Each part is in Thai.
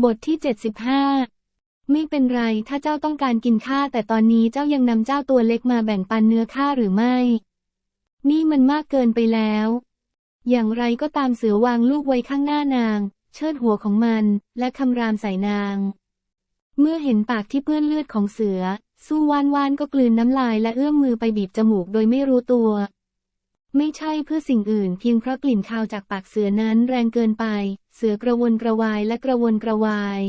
บทที่ 75 ไม่เป็นไรถ้าเจ้าต้องการกินข้าแต่ตอนนี้เจ้ายังนำเจ้าตัวเล็กมาแบ่งปันเนื้อข้าหรือไม่ นี่มันมากเกินไปแล้ว อย่างไรก็ตามเสือวางลูกไว้ข้างหน้านาง เชิดหัวของมันและคำรามใส่นาง เมื่อเห็นปากที่เปื้อนเลือดของเสือ สู้วานวานก็กลืนน้ำลายและเอื้อมมือไปบีบจมูกโดยไม่รู้ตัว ไม่ใช่เพื่อสิ่งอื่นเพียงเพราะกลิ่นคาวจากปากเสือนั้นแรงเกินไป เสือกระวนกระวายและกระวนกระวาย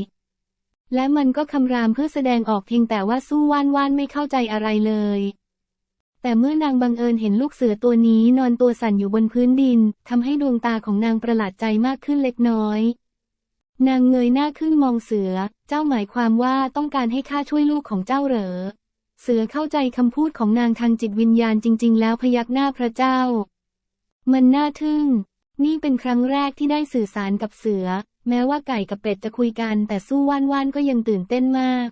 และมันก็คำรามเพื่อแสดงออกเพียงแต่ว่าสู้ว่านว่านไม่เข้าใจอะไรเลย แต่เมื่อนางบังเอิญเห็นลูกเสือตัวนี้นอนตัวสั่นอยู่บนพื้นดินทำให้ดวงตาของนางประหลาดใจมากขึ้นเล็กน้อย นางเงยหน้าขึ้นมองเสือ เจ้าหมายความว่าต้องการให้ข้าช่วยลูกของเจ้าเหรอ เสือเข้าใจคำพูดของนางทางจิตวิญญาณจริง ๆ แล้วพยักหน้าพระเจ้า มันน่าทึ่ง นี่เป็นครั้งแรกที่ได้สื่อสารกับเสือ แม้ว่าไก่กับเป็ดจะคุยกันแต่สู้ว่านว่านก็ยังตื่นเต้นมาก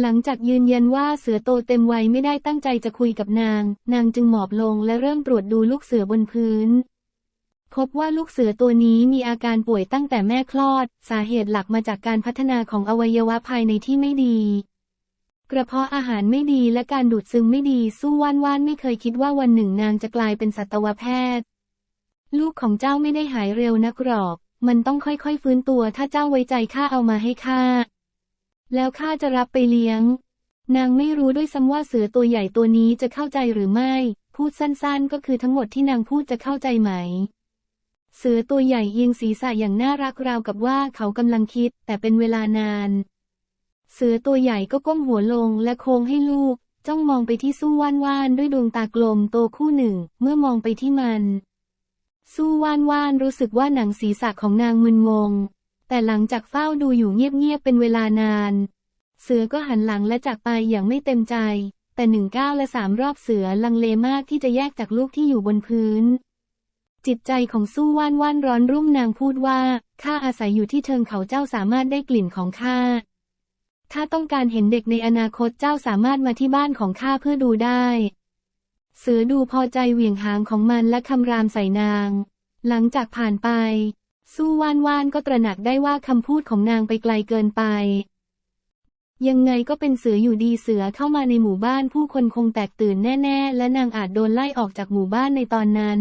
หลังจากยืนยันว่าเสือโตเต็มวัยไม่ได้ตั้งใจจะคุยกับนาง นางจึงหมอบลงและเริ่มตรวจดูลูกเสือบนพื้นพบว่าลูกเสือตัวนี้มีอาการป่วยตั้งแต่แม่คลอด สาเหตุหลักมาจากการพัฒนาของอวัยวะภายในที่ไม่ดี กระเพาะอาหารไม่ดีและการดูดซึมไม่ดีสู้ว่านว่านไม่เคยคิดว่าวันหนึ่งนางจะกลายเป็นสัตวแพทย์ ลูกของเจ้าไม่ได้หายเร็วนักหรอก มันต้องค่อยๆฟื้นตัวถ้าเจ้าไว้ใจข้าเอามาให้ข้า แล้วข้าจะรับไปเลี้ยง นางไม่รู้ด้วยซ้ำว่าเสือตัวใหญ่ตัวนี้จะเข้าใจหรือไม่ พูดสั้นๆ ก็คือทั้งหมดที่นางพูดจะเข้าใจไหม เสือตัวใหญ่เอียงศีรษะอย่างน่ารักราวกับว่าเขากำลังคิด แต่เป็นเวลานาน เสือตัวใหญ่ก็ก้มหัวลงและโค้งให้ลูก จ้องมองไปที่สู้ว่านว่านด้วยดวงตากลมโตคู่หนึ่ง เมื่อมองไปที่มัน สู้ว่านว่านรู้สึกว่าหนังศีรษะของนางมึนงง แต่หลังจากเฝ้าดูอยู่เงียบๆเป็นเวลานาน เสือก็หันหลังและจากไปอย่างไม่เต็มใจ แต่หนึ่งก้าวและสามรอบเสือลังเลมากที่จะแยกจากลูกที่อยู่บนพื้น จิตใจของสู้ว่านว่านร้อนรุ่มนางพูดว่าข้าอาศัยอยู่ที่เทิงเขาเจ้าสามารถได้กลิ่นของข้าถ้าต้องการเห็นเด็กในอนาคตเจ้าสามารถมาที่บ้านของข้าเพื่อดูได้ เสือดูพอใจเหวี่ยงหางของมันและคำรามใส่นาง หลังจากผ่านไป สู้ว่านว่านก็ตระหนักได้ว่าคำพูดของนางไปไกลเกินไป ยังไงก็เป็นเสืออยู่ดีเสือเข้ามาในหมู่บ้านผู้คนคงแตกตื่นแน่ ๆ และนางอาจโดนไล่ออกจากหมู่บ้านในตอนนั้น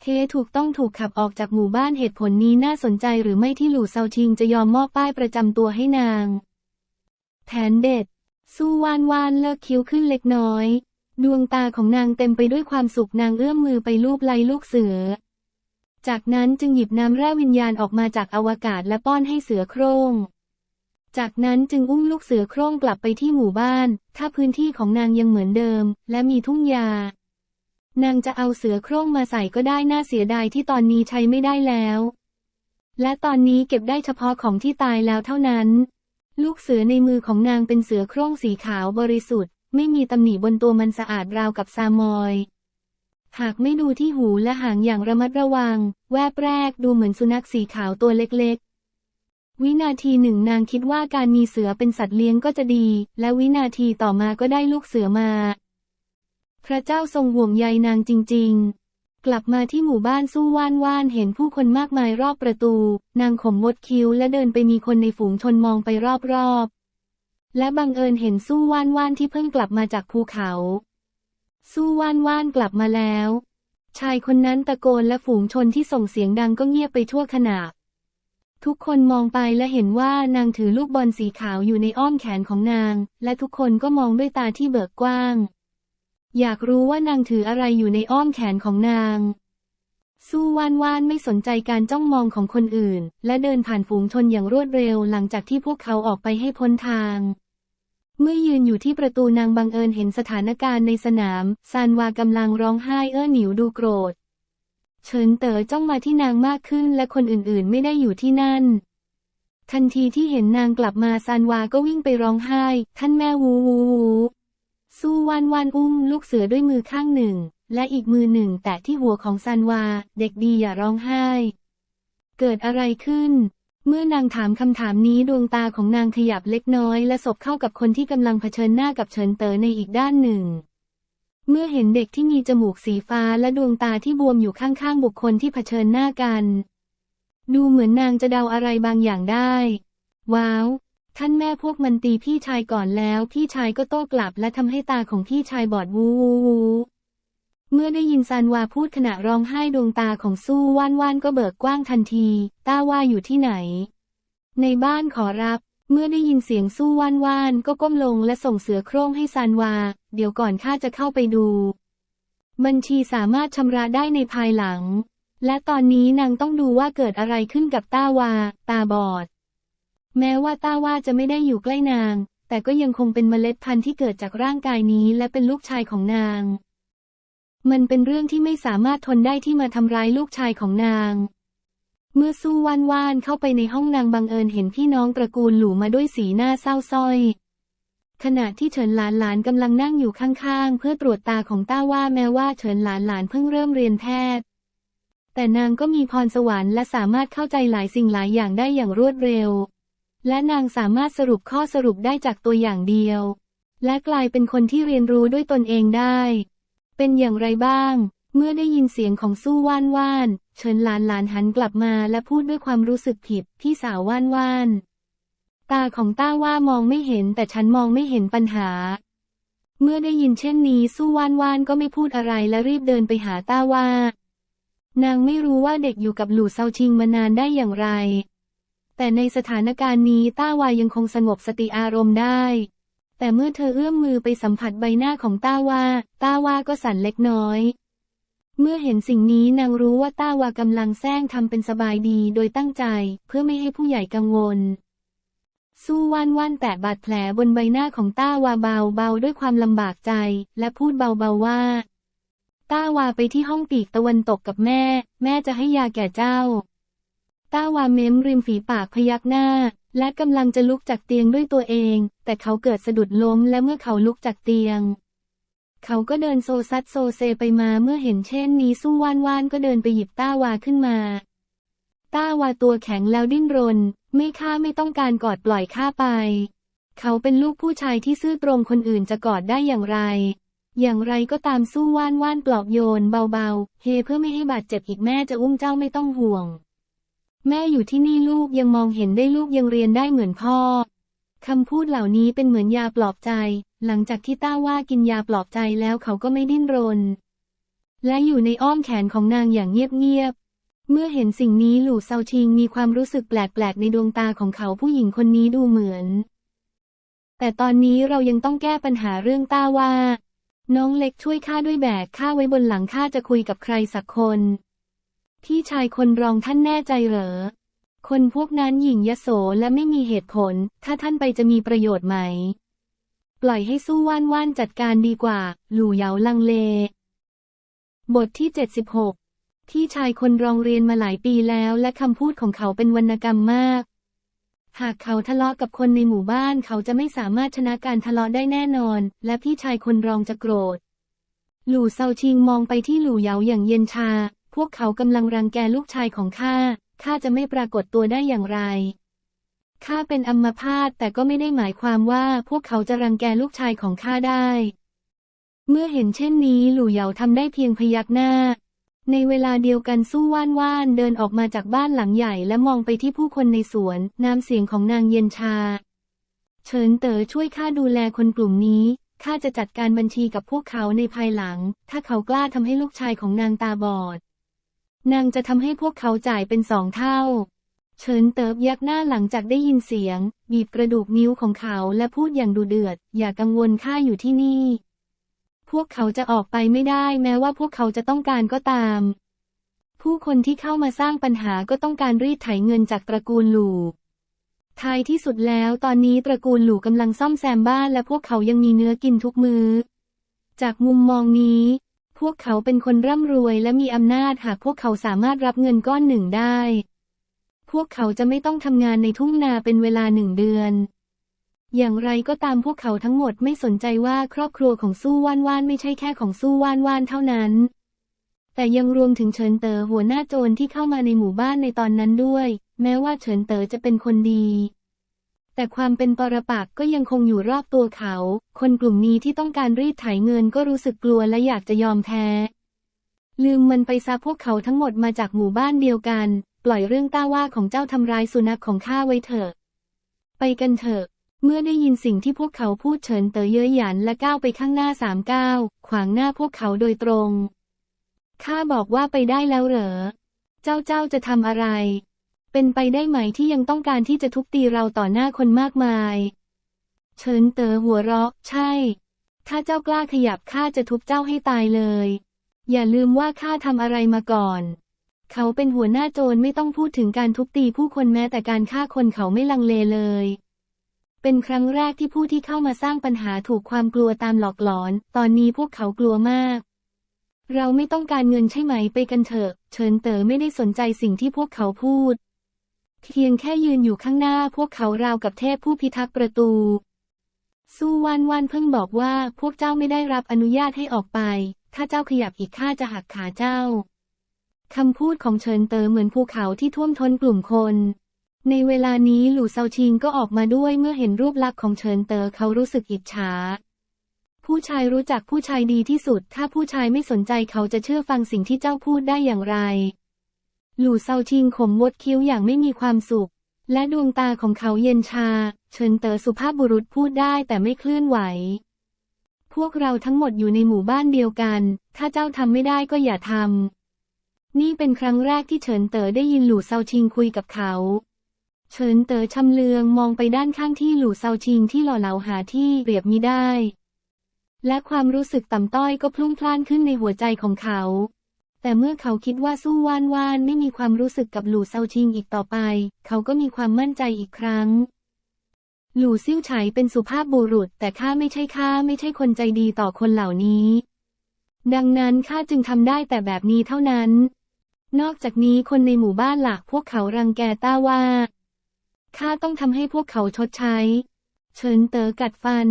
เคถูกต้องถูกขับออกจากหมู่บ้านเหตุผลนี้น่าสนใจหรือไม่ที่หลู่เซาชิงจะยอมมอบป้ายประจำตัวให้นาง แผนเด็ด สู้ว่านว่านเลิกคิ้วขึ้นเล็กน้อย ดวงตาของนางเต็มไปด้วยความสุขนางเอื้อมมือไปลูบไล้ลูกเสือ จากนั้นจึงหยิบน้ำแร่วิญญาณออกมาจากอวกาศและป้อนให้เสือโคร่ง จากนั้นจึงอุ้มลูกเสือโคร่งกลับไปที่หมู่บ้าน ถ้าพื้นที่ของนางยังเหมือนเดิม และมีทุ่งยา นางจะเอาเสือโคร่งมาใส่ก็ได้น่าเสียดายที่ตอนนี้ใช้ไม่ได้แล้ว และตอนนี้เก็บได้เฉพาะของที่ตายแล้วเท่านั้น ลูกเสือในมือของนางเป็นเสือโคร่งสีขาวบริสุทธิ์ ไม่มีตำหนิบนตัวมันสะอาดราวกับซามอย หากไม่ดูที่หูและหางอย่างระมัดระวัง แวบแรกดูเหมือนสุนัขสีขาวตัวเล็กๆ วินาทีหนึ่งนางคิดว่าการมีเสือเป็นสัตว์เลี้ยงก็จะดี และวินาทีต่อมาก็ได้ลูกเสือมา พระเจ้าทรงห่วงใยนางจริง ๆกลับมาที่หมู่บ้านสู้ว่านว่านเห็นผู้คนมากมายรอบประตู นางขมมดคิ้วและเดินไปมีคนในฝูงชนมองไปรอบๆ และบังเอิญเห็นสู้ว่านว่านที่เพิ่งกลับมาจากภูเขา สู้ว่านว่านกลับมาแล้ว ชายคนนั้นตะโกนและฝูงชนที่ส่งเสียงดังก็เงียบไปทั่วขณะ ทุกคนมองไปและเห็นว่านางถือลูกบอลสีขาวอยู่ในอ้อมแขนของนาง และทุกคนก็มองด้วยตาที่เบิกกว้าง อยากรู้ว่านางถืออะไรอยู่ในอ้อมแขนของนางสู้ว่านว่านไม่สนใจการจ้องมองของคนอื่น และเดินผ่านฝูงชนอย่างรวดเร็วหลังจากที่พวกเขาออกไปให้พ้นทาง เมื่อยืนอยู่ที่ประตูนางบังเอิญเห็นสถานการณ์ในสนาม ซานวากำลังร้องไห้เอ้อหนิวดูโกรธ เฉินเต๋อจ้องมาที่นางมากขึ้นและคนอื่นๆ ไม่ได้อยู่ที่นั่น ทันทีที่เห็นนางกลับมาซานวาก็วิ่งไปร้องไห้ ท่านแม่วูวูวูสู้วานวานอุ้มลูกเสือด้วยมือข้างหนึ่ง และอีกมือหนึ่งแตะที่หัวของซานวา เด็กดีอย่าร้องไห้ เกิดอะไรขึ้น เมื่อนางถามคำถามนี้ดวงตาของนางขยับเล็กน้อย และสบเข้ากับคนที่กำลังเผชิญหน้ากับเฉินเต๋อในอีกด้านหนึ่ง เมื่อเห็นเด็กที่มีจมูกสีฟ้าและดวงตาที่บวมอยู่ข้างๆบุคคลที่เผชิญหน้ากัน ดูเหมือนนางจะเดาอะไรบางอย่างได้ ว้าว ท่านแม่พวกมันตีพี่ชายก่อนแล้ว พี่ชายก็โต้กลับและทำให้ตาของพี่ชายบอดวูวูวู เมื่อได้ยินซานวาพูดขณะร้องไห้ดวงตาของสู้ว่านว่านก็เบิกกว้างทันที ต้าว่าอยู่ที่ไหน ในบ้านขอรับ เมื่อได้ยินเสียงสู้ว่านว่านก็ก้มลงและส่งเสือโคร่งให้ซานวา เดี๋ยวก่อนข้าจะเข้าไปดู บัญชีสามารถชำระได้ในภายหลัง และตอนนี้นางต้องดูว่าเกิดอะไรขึ้นกับต้าวา ตาบอด แม้ว่าต้าว่าจะไม่ได้อยู่ใกล้นาง แต่ก็ยังคงเป็นเมล็ดพันธุ์ที่เกิดจากร่างกายนี้และเป็นลูกชายของนาง มันเป็นเรื่องที่ไม่สามารถทนได้ที่มาทำร้ายลูกชายของนาง เมื่อสู้ว่านว่านเข้าไปในห้องนางบังเอิญเห็นพี่น้องตระกูลหลู่มาด้วยสีหน้าเศร้าส้อย ขณะที่เฉินหลานหลานกำลังนั่งอยู่ข้างๆ เพื่อตรวจตาของต้าว่าแม้ว่าเฉินหลานหลานเพิ่งเริ่มเรียนแพทย์ แต่นางก็มีพรสวรรค์และสามารถเข้าใจหลายสิ่งหลายอย่างได้อย่างรวดเร็ว และนางสามารถสรุปข้อสรุปได้จากตัวอย่างเดียว และกลายเป็นคนที่เรียนรู้ด้วยตนเองได้ เป็นอย่างไรบ้าง เมื่อได้ยินเสียงของสู้ว่านว่านเฉินหลานหลานหันกลับมาและพูดด้วยความรู้สึกผิดพี่สาวว่านว่านตาของต้าว่ามองไม่เห็นแต่ฉันมองไม่เห็นปัญหา เมื่อได้ยินเช่นนี้สู้ว่านว่านก็ไม่พูดอะไรและรีบเดินไปหาต้าว่า นางไม่รู้ว่าเด็กอยู่กับหลู่เซาชิงมานานได้อย่างไร แต่ในสถานการณ์นี้ต้าวายังคงสงบสติอารมณ์ได้ แต่เมื่อเธอเอื้อมมือไปสัมผัสใบหน้าของต้าว่า ต้าว่าก็สั่นเล็กน้อย เมื่อเห็นสิ่งนี้นางรู้ว่าต้าวากำลังแซงทำเป็นสบายดีโดยตั้งใจ เพื่อไม่ให้ผู้ใหญ่กังวล สู้ว่านว่านแตะบาดแผลบนใบหน้าของต้าวาเบาเบาด้วยความลำบากใจ และพูดเบาๆว่า ต้าวาไปที่ห้องปีกตะวันตกกับแม่ แม่จะให้ยาแก่เจ้า ต้าวาเม้มริมฝีปากพยักหน้า และกำลังจะลุกจากเตียงด้วยตัวเอง แต่เขาเกิดสะดุดล้มและเมื่อเขาลุกจากเตียง เขาก็เดินโซซัดโซเซไปมาเมื่อเห็นเช่นนี้สู้ว่านว่านก็เดินไปหยิบต้าวาขึ้นมา ต้าวาตัวแข็งแล้วดิ้นรน ไม่ข้าไม่ต้องการกอดปล่อยข้าไป เขาเป็นลูกผู้ชายที่ซื่อตรงคนอื่นจะกอดได้อย่างไร อย่างไรก็ตามสู้ว่านว่านปลอบโยนเบาๆ เฮเพื่อไม่ให้บาดเจ็บอีกแม่จะอุ้มเจ้าไม่ต้องห่วง แม่อยู่ที่นี่ลูกยังมองเห็นได้ลูกยังเรียนได้เหมือนพ่อ คำพูดเหล่านี้เป็นเหมือนยาปลอบใจ หลังจากที่ต้าว่ากินยาปลอบใจแล้วเขาก็ไม่ดิ้นรน และอยู่ในอ้อมแขนของนางอย่างเงียบๆ เมื่อเห็นสิ่งนี้หลู่เซาชิงมีความรู้สึกแปลกๆ ในดวงตาของเขาผู้หญิงคนนี้ดูเหมือน แต่ตอนนี้เรายังต้องแก้ปัญหาเรื่องต้าว่า น้องเล็กช่วยข้าด้วยแบกข้าไว้บนหลังข้าจะคุยกับใครสักคน พี่ชายคนรองท่านแน่ใจเหรอ คนพวกนั้นหยิ่งยโสและไม่มีเหตุผล ถ้าท่านไปจะมีประโยชน์ไหม ปล่อยให้สู้ว่านว่านจัดการดีกว่า หลู่เหยาลังเล บทที่ 76 พี่ชายคนรองเรียนมาหลายปีแล้วและคำพูดของเขาเป็นวรรณกรรมมาก หากเขาทะเลาะกับคนในหมู่บ้านเขาจะไม่สามารถชนะการทะเลาะได้แน่นอน และพี่ชายคนรองจะโกรธ หลู่เซาชิงมองไปที่หลู่เหยาอย่างเย็นชา พวกเขากำลังรังแกลูกชายของข้า ข้าจะไม่ปรากฏตัวได้อย่างไร ข้าเป็นอัมพาตแต่ก็ไม่ได้หมายความว่าพวกเขาจะรังแกลูกชายของข้าได้ เมื่อเห็นเช่นนี้หลู่เหยาทำได้เพียงพยักหน้า ในเวลาเดียวกันสู้ว่านว่านเดินออกมาจากบ้านหลังใหญ่และมองไปที่ผู้คนในสวน น้ำเสียงของนางเย็นชา เฉินเต๋อช่วยข้าดูแลคนกลุ่มนี้ข้าจะจัดการบัญชีกับพวกเขาในภายหลัง ถ้าเขากล้าทำให้ลูกชายของนางตาบอด นางจะทำให้พวกเขาจ่ายเป็นสองเท่า เฉินเติบยักหน้าหลังจากได้ยินเสียง บีบกระดูกนิ้วของเขาและพูดอย่างดุเดือด อย่ากังวลข้าอยู่ที่นี่ พวกเขาจะออกไปไม่ได้แม้ว่าพวกเขาจะต้องการก็ตาม ผู้คนที่เข้ามาสร้างปัญหาก็ต้องการรีดไถเงินจากตระกูลหลู่ท้ายที่สุดแล้วตอนนี้ตระกูลหลู่กำลังซ่อมแซมบ้านและพวกเขายังมีเนื้อกินทุกมือ้อ จากมุมมองนี้ พวกเขาเป็นคนร่ำรวยและมีอำนาจหากพวกเขาสามารถรับเงินก้อนหนึ่งได้ พวกเขาจะไม่ต้องทำงานในทุ่งนาเป็นเวลาหนึ่งเดือน อย่างไรก็ตามพวกเขาทั้งหมดไม่สนใจว่าครอบครัวของสู้ว่านว่านไม่ใช่แค่ของสู้ว่านว่านเท่านั้น แต่ยังรวมถึงเฉินเต๋อหัวหน้าโจรที่เข้ามาในหมู่บ้านในตอนนั้นด้วย แม้ว่าเฉินเต๋อจะเป็นคนดี แต่ความเป็นปรปักษ์ก็ยังคงอยู่รอบตัวเขา คนกลุ่มนี้ที่ต้องการรีดไถเงินก็รู้สึกกลัวและอยากจะยอมแพ้ ลืมมันไปซะพวกเขาทั้งหมดมาจากหมู่บ้านเดียวกัน ปล่อยเรื่องต้าว่าของเจ้าทำร้ายสุนัขของข้าไว้เถอะ ไปกันเถอะ เมื่อได้ยินสิ่งที่พวกเขาพูดเฉินเต๋อเย้ยหยันและก้าวไปข้างหน้าสามก้าวขวางหน้าพวกเขาโดยตรงข้าบอกว่าไปได้แล้วเหรอ เจ้าเจ้าจะทำอะไร เป็นไปได้ไหมที่ยังต้องการที่จะทุบตีเราต่อหน้าคนมากมาย เฉินเต๋อหัวเราะ ใช่ ถ้าเจ้ากล้าขยับข้าจะทุบเจ้าให้ตายเลย อย่าลืมว่าข้าทำอะไรมาก่อน เขาเป็นหัวหน้าโจรไม่ต้องพูดถึงการทุบตีผู้คนแม้แต่การฆ่าคนเขาไม่ลังเลเลย เป็นครั้งแรกที่ผู้ที่เข้ามาสร้างปัญหาถูกความกลัวตามหลอกหลอน ตอนนี้พวกเขากลัวมากเราไม่ต้องการเงินใช่ไหมไปกันเถอะ เฉินเต๋อไม่ได้สนใจสิ่งที่พวกเขาพูด เพียงแค่ยืนอยู่ข้างหน้าพวกเขาราวกับเทพผู้พิทักษ์ประตู สู้วานวานเพิ่งบอกว่าพวกเจ้าไม่ได้รับอนุญาตให้ออกไป ถ้าเจ้าขยับอีกข้าจะหักขาเจ้า คำพูดของเฉินเต๋อเหมือนภูเขาที่ท่วมท้นกลุ่มคน ในเวลานี้หลู่เซาชิงก็ออกมาด้วยเมื่อเห็นรูปลักษณ์ของเฉินเต๋อเขารู้สึกอิจฉา ผู้ชายรู้จักผู้ชายดีที่สุด ถ้าผู้ชายไม่สนใจเขาจะเชื่อฟังสิ่งที่เจ้าพูดได้อย่างไร หลู่เซาชิงขมวดคิ้วอย่างไม่มีความสุข และดวงตาของเขาเย็นชา เฉินเต๋อสุภาพบุรุษพูดได้แต่ไม่เคลื่อนไหว พวกเราทั้งหมดอยู่ในหมู่บ้านเดียวกัน ถ้าเจ้าทำไม่ได้ก็อย่าทำ นี่เป็นครั้งแรกที่เฉินเต๋อได้ยินหลู่เซาชิงคุยกับเขา เฉินเต๋อชำเลืองมองไปด้านข้างที่หลู่เซาชิงที่หล่อเหลาหาที่เปรียบมิได้ และความรู้สึกต่ำต้อยก็พลุ่งพล่านขึ้นในหัวใจของเขา แต่เมื่อเขาคิดว่าสู้ว่านว่านไม่มีความรู้สึกกับหลู่เซาชิงอีกต่อไป เขาก็มีความมั่นใจอีกครั้ง หลู่ซิ่วไฉเป็นสุภาพบุรุษ แต่ข้าไม่ใช่ข้าไม่ใช่คนใจดีต่อคนเหล่านี้ ดังนั้นข้าจึงทำได้แต่แบบนี้เท่านั้น นอกจากนี้คนในหมู่บ้านหลักพวกเขารังแกต้าว่าข้าต้องทำให้พวกเขาชดใช้ เฉินเต๋อกัดฟัน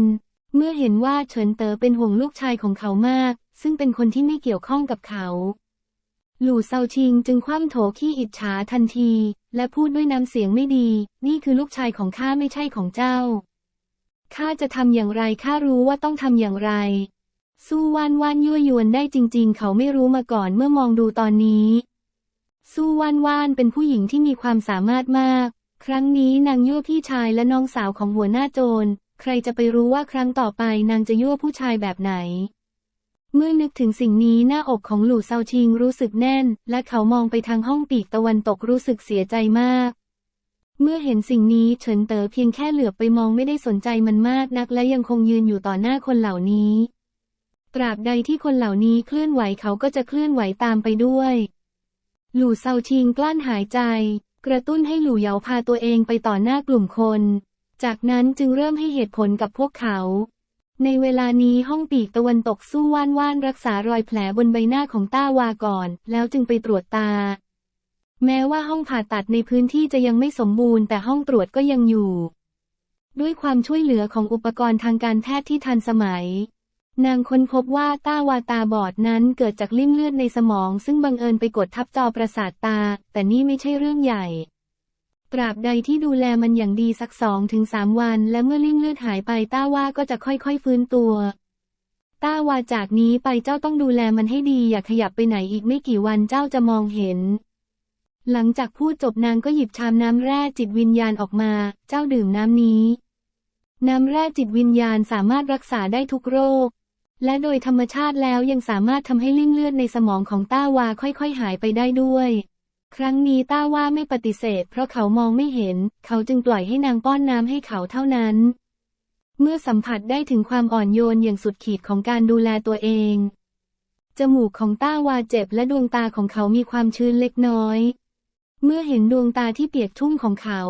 เมื่อเห็นว่าเฉินเต๋อเป็นห่วงลูกชายของเขามาก ซึ่งเป็นคนที่ไม่เกี่ยวข้องกับเขา หลู่เซาชิงจึงคว่ำโถขี้อิจฉาทันที และพูดด้วยน้ำเสียงไม่ดี นี่คือลูกชายของข้าไม่ใช่ของเจ้า ข้าจะทำอย่างไรข้ารู้ว่าต้องทำอย่างไร สู้ว่านว่านยั่วยวนได้จริง ๆ เขาไม่รู้มาก่อนเมื่อมองดูตอนนี้ สู้ว่านว่านเป็นผู้หญิงที่มีความสามารถมาก ครั้งนี้นางยั่วพี่ชายและน้องสาวของหัวหน้าโจร ใครจะไปรู้ว่าครั้งต่อไปนางจะยั่วผู้ชายแบบไหน เมื่อนึกถึงสิ่งนี้หน้าอกของหลู่เซาชิงรู้สึกแน่น และเขามองไปทางห้องปีกตะวันตกรู้สึกเสียใจมาก เมื่อเห็นสิ่งนี้เฉินเต๋อเพียงแค่เหลือบไปมองไม่ได้สนใจมันมากนักและยังคงยืนอยู่ต่อหน้าคนเหล่านี้ ตราบใดที่คนเหล่านี้เคลื่อนไหวเขาก็จะเคลื่อนไหวตามไปด้วย หลู่เซาชิงกลั้นหายใจ กระตุ้นให้หลู่เหยาพาตัวเองไปต่อหน้ากลุ่มคน จากนั้นจึงเริ่มให้เหตุผลกับพวกเขา ในเวลานี้ห้องปีกตะวันตกสู้ว่านว่านรักษารอยแผลบนใบหน้าของต้าวาก่อน แล้วจึงไปตรวจตา แม้ว่าห้องผ่าตัดในพื้นที่จะยังไม่สมบูรณ์แต่ห้องตรวจก็ยังอยู่ ด้วยความช่วยเหลือของอุปกรณ์ทางการแพทย์ที่ทันสมัย นางค้นพบว่าต้าวาตาบอดนั้นเกิดจากลิ่มเลือดในสมอง ซึ่งบังเอิญไปกดทับจอประสาทตา แต่นี่ไม่ใช่เรื่องใหญ่ ตราบใดที่ดูแลมันอย่างดีสักสองถึงสามวัน และเมื่อลิ่มเลือดหายไปต้าว่าก็จะค่อยๆฟื้นตัว ต้าว่าจากนี้ไปเจ้าต้องดูแลมันให้ดีอย่าขยับไปไหนอีกไม่กี่วันเจ้าจะมองเห็น หลังจากพูดจบนางก็หยิบชามน้ำแร่จิตวิญญาณออกมา เจ้าดื่มน้ำนี้ น้ำแร่จิตวิญญาณสามารถรักษาได้ทุกโรค และโดยธรรมชาติแล้วยังสามารถทำให้ลิ่มเลือดในสมองของต้าวาค่อยๆหายไปได้ด้วย ครั้งนี้ต้าว่าไม่ปฏิเสธ เพราะเขามองไม่เห็น เขาจึงปล่อยให้นางป้อนน้ำให้เขาเท่านั้น เมื่อสัมผัสได้ถึงความอ่อนโยนอย่างสุดขีดของการดูแลตัวเอง จมูกของต้าวาเจ็บและดวงตาของเขามีความชื้นเล็กน้อย เมื่อเห็นดวงตาที่เปียกชุ่มของเขา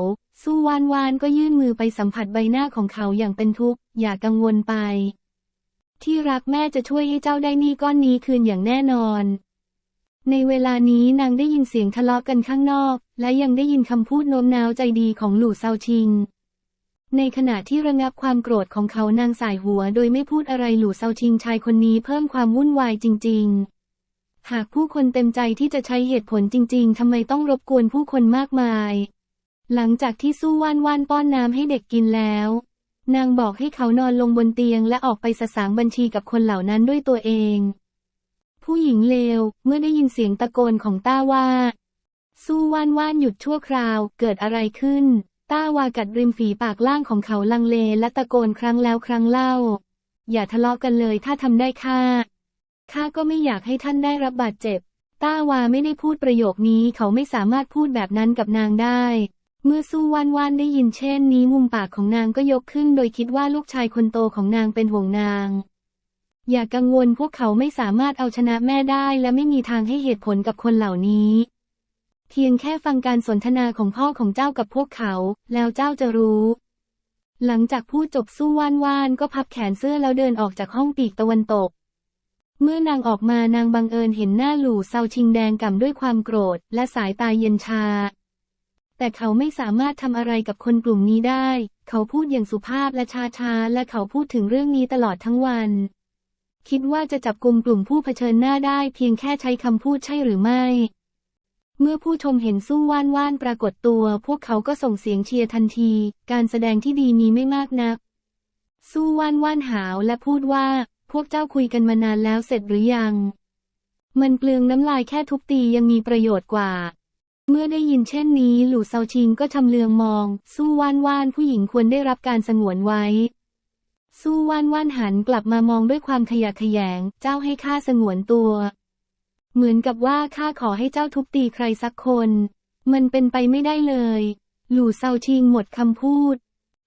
สู้วานวานก็ยื่นมือไปสัมผัสใบหน้าของเขาอย่างเป็นทุกข์ อย่ากังวลไป ที่รักแม่จะช่วยให้เจ้าได้หนี้ก้อนนี้คืนอย่างแน่นอน ในเวลานี้นางได้ยินเสียงทะเลาะกันข้างนอก และยังได้ยินคำพูดโน้มน้าวใจดีของหลู่เซาชิง ในขณะที่ระงับความโกรธของเขานางสายหัว โดยไม่พูดอะไรหลู่เซาชิงชายคนนี้เพิ่มความวุ่นวายจริง ๆ หากผู้คนเต็มใจที่จะใช้เหตุผลจริง ๆทำไมต้องรบกวนผู้คนมากมาย หลังจากที่สู้ว่านว่านป้อนน้ำให้เด็กกินแล้ว นางบอกให้เขานอนลงบนเตียงและออกไปสสางบัญชีกับคนเหล่านั้นด้วยตัวเอง ผู้หญิงเลว เมื่อได้ยินเสียงตะโกนของต้าว่า สู้ว่านว่านหยุดชั่วคราว เกิดอะไรขึ้น ต้าวากัดริมฝีปากล่างของเขาลังเลและตะโกนครั้งแล้วครั้งเล่า อย่าทะเลาะกันเลยถ้าทำได้ข้า ข้าก็ไม่อยากให้ท่านได้รับบาดเจ็บ ต้าวาไม่ได้พูดประโยคนี้เขาไม่สามารถพูดแบบนั้นกับนางได้เมื่อสู้ว่านว่านได้ยินเช่นนี้มุมปากของนางก็ยกขึ้นโดยคิดว่าลูกชายคนโตของนางเป็นห่วงนาง อย่ากังวลพวกเขาไม่สามารถเอาชนะแม่ได้และไม่มีทางให้เหตุผลกับคนเหล่านี้ เพียงแค่ฟังการสนทนาของพ่อของเจ้ากับพวกเขา แล้วเจ้าจะรู้ หลังจากพูดจบสู้ว่านว่านก็พับแขนเสื้อแล้วเดินออกจากห้องปีกตะวันตก เมื่อนางออกมานางบังเอิญเห็นหน้าหลู่เซาชิงแดงก่ำด้วยความโกรธ และสายตาเย็นชา แต่เขาไม่สามารถทำอะไรกับคนกลุ่มนี้ได้ เขาพูดอย่างสุภาพและช้าๆและเขาพูดถึงเรื่องนี้ตลอดทั้งวัน คิดว่าจะจับกลุ่มกลุ่มผู้เผชิญหน้าได้เพียงแค่ใช้คำพูดใช่หรือไม่ เมื่อผู้ชมเห็นสู้ว่านว่านปรากฏตัว พวกเขาก็ส่งเสียงเชียร์ทันที การแสดงที่ดีมีไม่มากนัก สู้ว่านว่านหาวและพูดว่า พวกเจ้าคุยกันมานานแล้วเสร็จหรือยัง มันเปลืองน้ำลายแค่ทุบตียังมีประโยชน์กว่าเมื่อได้ยินเช่นนี้ หลู่เซาชิงก็ชำเลืองมอง สู้ว่านว่านผู้หญิงควรได้รับการสงวนไว้ สู้ว่านว่านหันกลับมามองด้วยความขยะแขยง เจ้าให้ข้าสงวนตัว เหมือนกับว่าข้าขอให้เจ้าทุบตีใครสักคน มันเป็นไปไม่ได้เลย หลู่เซาชิงหมดคำพูด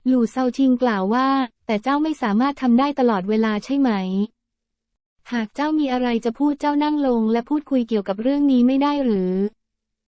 หลู่เซาชิงกล่าวว่า แต่เจ้าไม่สามารถทำได้ตลอดเวลาใช่ไหม หากเจ้ามีอะไรจะพูดเจ้านั่งลงและพูดคุยเกี่ยวกับเรื่องนี้ไม่ได้หรือ